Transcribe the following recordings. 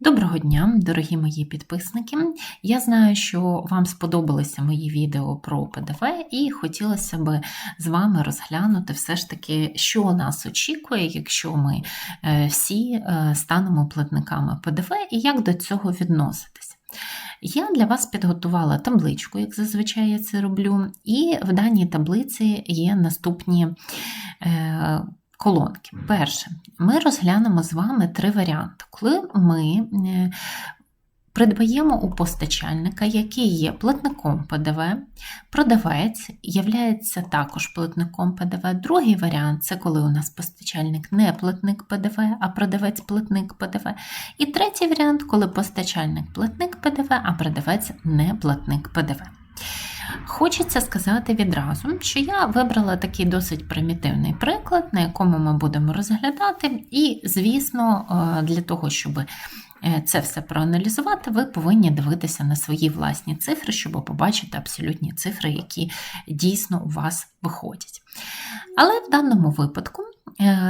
Доброго дня, дорогі мої підписники. Я знаю, що вам сподобалися мої відео про ПДВ, і хотілося б з вами розглянути все ж таки, що нас очікує, якщо ми е, всі е, станемо платниками ПДВ і як до цього відноситись. Я для вас підготувала табличку, як зазвичай я це роблю, і в даній таблиці є наступні. Колонки. Перше, ми розглянемо з вами три варіанти. Коли ми е, придбаємо у постачальника, який є платником ПДВ, продавець являється також платником ПДВ. Другий варіант це коли у нас постачальник не платник ПДВ, а продавець платник ПДВ. І третій варіант, коли постачальник платник ПДВ, а продавець не платник ПДВ. Хочеться сказати відразу, що я вибрала такий досить примітивний приклад, на якому ми будемо розглядати, і, звісно, е, для того, щоб е, це все проаналізувати, ви повинні дивитися на свої власні цифри, щоб побачити абсолютні цифри, які дійсно у вас виходять. Але в даному випадку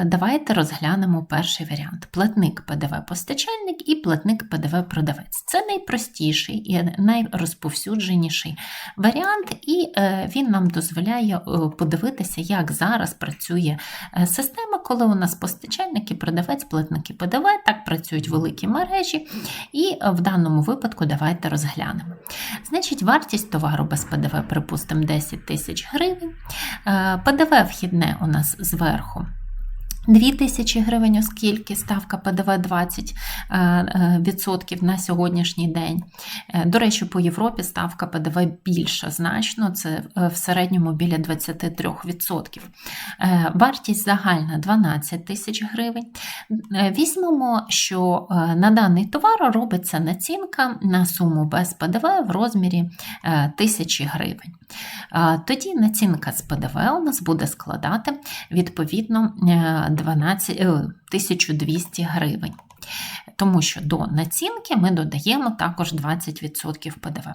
давайте розглянемо перший варіант: платник ПДВ-постачальник і платник ПДВ-продавець. Це найпростіший і найрозповсюдженіший варіант, і е, він нам дозволяє е, подивитися, як зараз працює система, коли у нас постачальник і продавець, платники ПДВ, так працюють великі мережі. І в даному випадку давайте розглянемо. Значить, вартість товару без ПДВ, припустимо, 10 тисяч гривень. ПДВ вхідне у нас зверху. 2 тисячі гривень, оскільки ставка ПДВ 20% е, е, на сьогоднішній день. Е, до речі, по Європі ставка ПДВ більша значно, це в середньому біля 23%. Вартість загальна 12 тисяч гривень. Візьмемо, що на даний товар робиться націнка на суму без ПДВ в розмірі 1000 гривень. Тоді націнка з ПДВ у нас буде складати відповідно 12, 1200 е, гривень. Тому що до націнки ми додаємо також 20% ПДВ.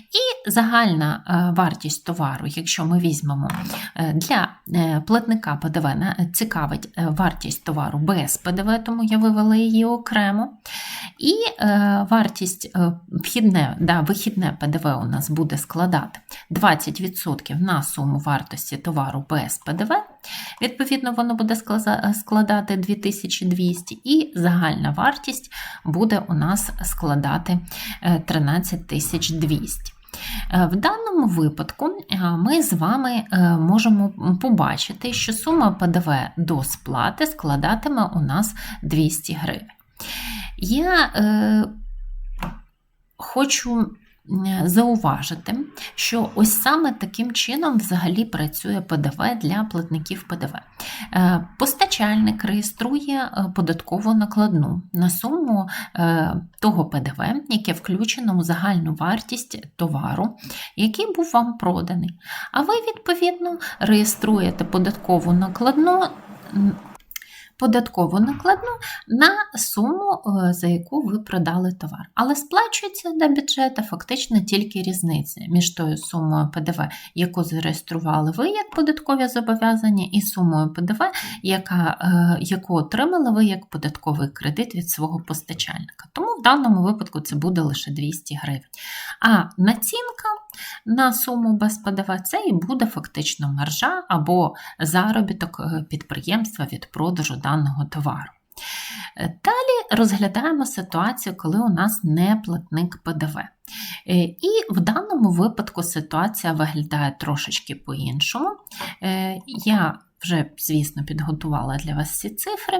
І загальна е, вартість товару, якщо ми візьмемо е, для платника ПДВ, цікавить вартість товару без ПДВ, тому я вивела її окремо. І вартість вхідне, да, вихідне ПДВ у нас буде складати 20% на суму вартості товару без ПДВ. Відповідно, воно буде складати 2200, і загальна вартість буде у нас складати 13200. Е, е, в даному випадку е, ми з вами можемо побачити, що сума ПДВ до сплати складатиме у нас 200 гривень. Я е, хочу зауважити, що ось саме таким чином взагалі працює ПДВ для платників ПДВ. Е, постачальник реєструє е, податкову накладну на суму е, того ПДВ, яке включено у загальну вартість товару, який був вам проданий. А ви, відповідно, реєструєте податкову накладну податкову накладну на суму, е, за яку ви продали товар. Але сплачується до бюджету фактично тільки різниця між тою сумою ПДВ, яку зареєстрували ви як податкові зобов'язання, і сумою ПДВ, яка, е, яку отримали ви як податковий кредит від свого постачальника. Тому в даному випадку це буде лише 200 гривень. А націнка на суму без ПДВ це і буде фактично маржа або заробіток е, підприємства від продажу даного товару. Е, далі розглядаємо ситуацію, коли у нас не платник ПДВ. Е, і в даному випадку ситуація виглядає трошечки по-іншому. Я вже, звісно, підготувала для вас ці цифри.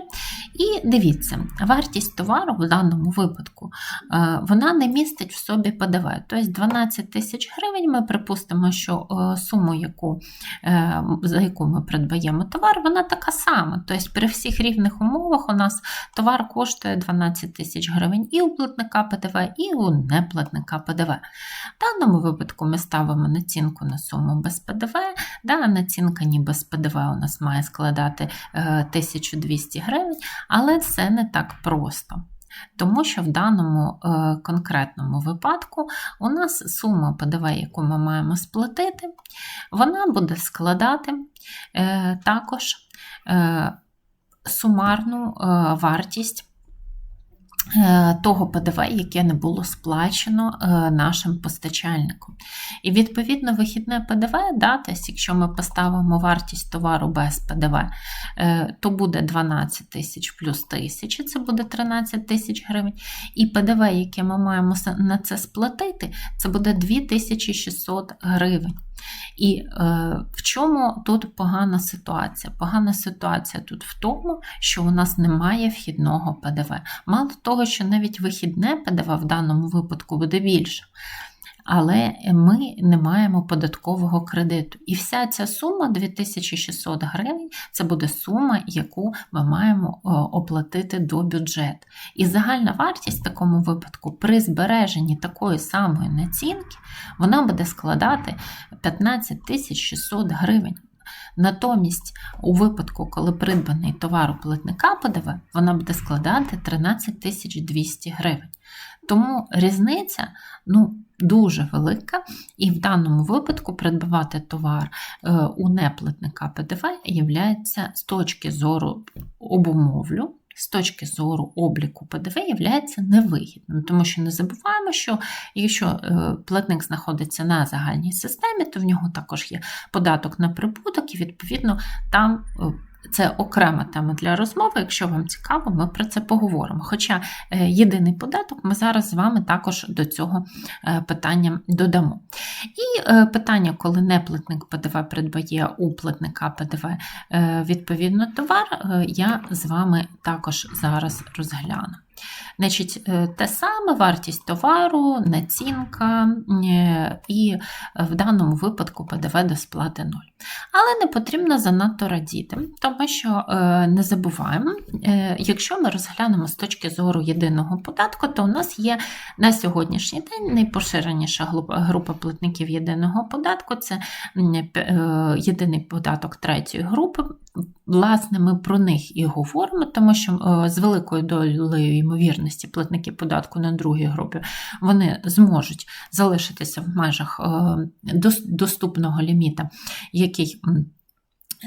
І дивіться, вартість товару в даному випадку е, вона не містить в собі ПДВ. Тобто 12 тисяч гривень ми припустимо, що е, суму, яку, е, за яку ми придбаємо товар, вона така сама. Тобто при всіх рівних умовах у нас товар коштує 12 тисяч гривень і у платника ПДВ, і у неплатника ПДВ. В даному випадку ми ставимо націнку на суму без ПДВ, да, націнка ні без ПДВ у нас має складати 1200 е, гривень, але це не так просто. Тому що в даному е, конкретному випадку у нас сума ПДВ, яку ми маємо сплатити, вона буде складати е, також сумарну вартість того ПДВ, яке не було сплачено е, нашим постачальником. І відповідно вихідне ПДВ, да, тобто, якщо ми поставимо вартість товару без ПДВ, е, то буде 12 тисяч плюс тисячі, це буде 13 тисяч гривень. І ПДВ, яке ми маємо на це сплатити, це буде 2600 гривень. І е, в чому тут погана ситуація? Погана ситуація тут в тому, що у нас немає вхідного ПДВ. Мало того, що навіть вихідне ПДВ в даному випадку буде більше. Але ми не маємо податкового кредиту. І вся ця сума 2600 гривень це буде сума, яку ми маємо оплатити до бюджету. І загальна вартість в такому випадку при збереженні такої самої націнки вона буде складати 15 600 гривень. Натомість, у випадку, коли придбаний товар у платника ПДВ, вона буде складати 13 200 гривень. Тому різниця ну, дуже велика, і в даному випадку придбавати товар е, у неплатника ПДВ є з точки зору обумовлю з точки зору обліку ПДВ є невигідним, тому що не забуваємо, що якщо е, платник знаходиться на загальній системі, то в нього також є податок на прибуток, і відповідно там е, це окрема тема для розмови. Якщо вам цікаво, ми про це поговоримо. Хоча е, єдиний податок ми зараз з вами також до цього е, питання додамо. І е, питання, коли неплатник ПДВ придбає у платника ПДВ відповідно товар, я з вами також зараз розгляну. Значить, е, Те саме вартість товару, націнка е, і в даному випадку ПДВ до сплати 0. Але не потрібно занадто радіти, тому що е, не забуваємо, якщо ми розглянемо з точки зору єдиного податку, то у нас є на сьогоднішній день найпоширеніша група платників єдиного податку це єдиний податок третьої групи. Власне, ми про них і говоримо, тому що з великою долею ймовірності платники податку на другій групі вони зможуть залишитися в межах е, доступного ліміта, який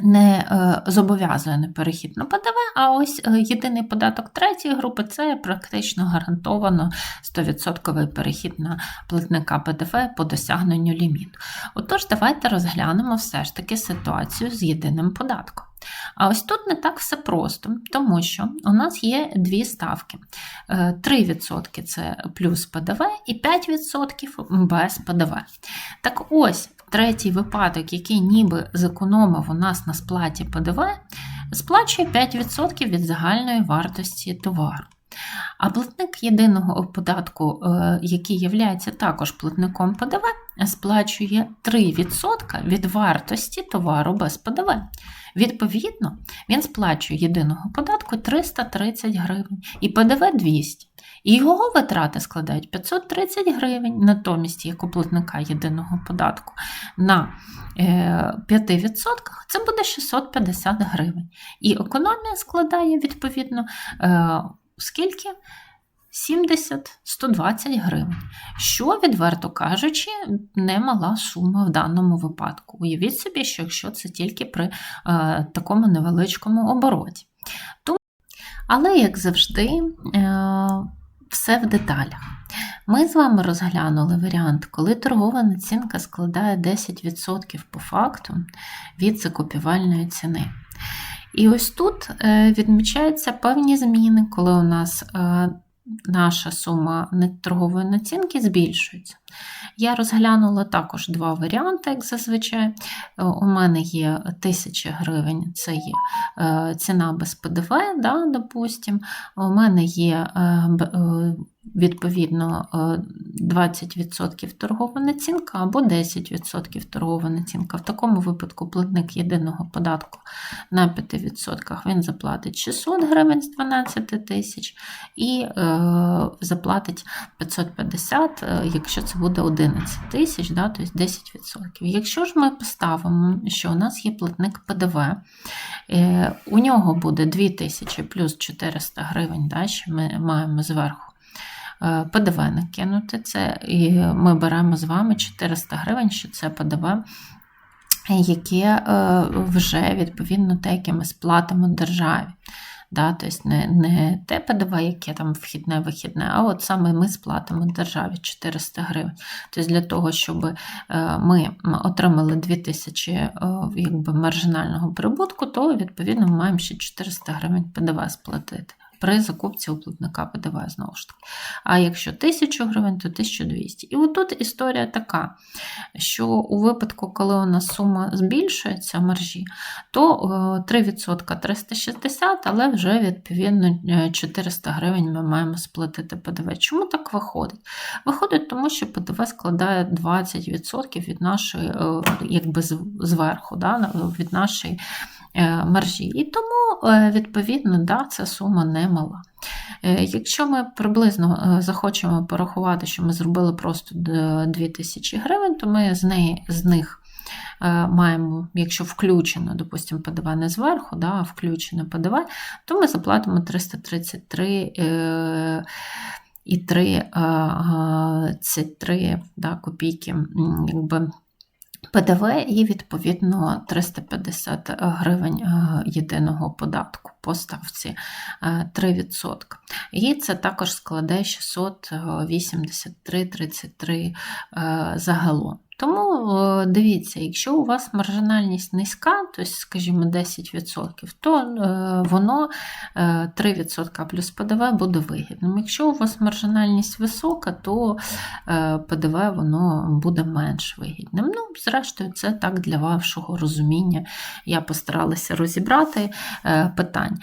не е, зобов'язує на перехід на ПДВ, а ось е, єдиний податок третьої групи це практично гарантовано 100% перехід на платника ПДВ по досягненню ліміту. Отож, давайте розглянемо все ж таки ситуацію з єдиним податком. А ось тут не так все просто, тому що у нас є дві ставки: 3% е, це плюс ПДВ і 5% без ПДВ. Так ось третій випадок, який ніби зекономив у нас на сплаті ПДВ, сплачує 5% від загальної вартості товару. А платник єдиного податку, е, який є також платником ПДВ, сплачує 3% від вартості товару без ПДВ. Відповідно, він сплачує єдиного податку 330 гривень і ПДВ 200. І його витрати складають 530 гривень, натомість як у платника єдиного податку на 5% е, це буде 650 гривень. І економія складає, відповідно, е, скільки? 70-120 гривень, що, відверто кажучи, немала сума в даному випадку. Уявіть собі, що якщо це тільки при е, такому невеличкому обороті. Тому, але, як завжди, е, все в деталях. Ми з вами розглянули варіант, коли торгова націнка складає 10% по факту від закупівальної ціни. І ось тут е, відмічаються певні зміни, коли у нас е, наша сума торгової націнки збільшується. Я розглянула також два варіанти, як зазвичай. Е, у мене є 1000 гривень, це є е, ціна без ПДВ, да, допустим. У мене є е, відповідно 20% торгова націнка або 10% торгова націнка. В такому випадку платник єдиного податку на 5% він заплатить 600 гривень з 12 тисяч і заплатить 550, якщо це буде 11 тисяч, да, тобто 10%. Якщо ж ми поставимо, що у нас є платник ПДВ, е, у нього буде 2000 плюс 400 гривень, да, що ми маємо зверху. Е, ПДВ накинути це, і ми беремо з вами 400 гривень, що це ПДВ, яке е, вже відповідно те, яке ми сплатимо державі. Да, тобто не, не те ПДВ, яке там вхідне, вихідне, а от саме ми сплатимо державі 400 гривень. Тобто для того, щоб е, ми отримали 2000 е, якби, маржинального прибутку, то відповідно ми маємо ще 400 гривень ПДВ сплатити. При закупці у платника ПДВ знову ж таки. А якщо 1000 гривень, то 1200. І отут історія така, що у випадку, коли у нас сума збільшується маржі, то 3% 360, але вже відповідно 400 гривень ми маємо сплатити ПДВ. Чому так виходить? Виходить, тому що ПДВ складає 20% від нашої, е, якби зверху, да, від нашої. Е, маржі. І тому, е, відповідно, да, ця сума немала. Е, якщо ми приблизно захочемо порахувати, що ми зробили просто 2000 гривень, то ми з, неї, з них маємо, якщо включено, допустимо, ПДВ не зверху, да, а включено ПДВ, то ми заплатимо 333 і 3, 3 да, копійки якби, ПДВ і, відповідно, 350 е, гривень е, єдиного податку по ставці 3%. Е, і це також складе 683,33 загалом. Тому е, дивіться, якщо у вас маржинальність низька, тобто, скажімо, 10%, то е, воно 3% е, плюс ПДВ буде вигідним. Якщо у вас маржинальність висока, то ПДВ воно буде менш вигідним. Ну, Зрештою, це так для вашого розуміння. Я постаралася розібрати питання.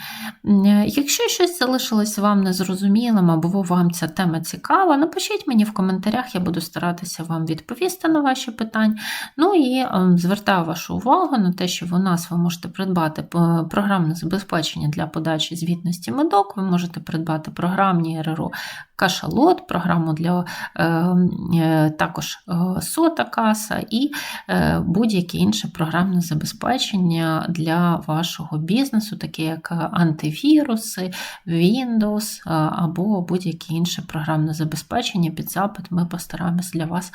Якщо щось залишилось вам незрозумілим, або вам ця тема цікава, напишіть мені в коментарях, я буду старатися вам відповісти на ваші питань. Ну і ем, звертаю вашу увагу на те, що у нас ви можете придбати програмне забезпечення для подачі звітності медок, ви можете придбати програмні РРО кашалот, програму для ем, е, також е, сота каса і е, будь-яке інше програмне забезпечення для вашого бізнесу, таке як антивіруси, Windows або будь-яке інше програмне забезпечення під запит. Ми постараємось для вас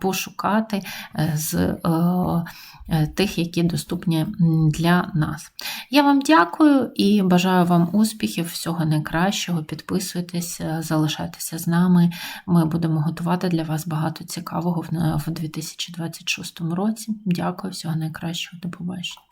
пошукати з тих, які доступні для нас. Я вам дякую і бажаю вам успіхів, всього найкращого. Підписуйтесь, залишайтеся з нами. Ми будемо готувати для вас багато цікавого в 2026 році. Дякую, всього найкращого, до побачення.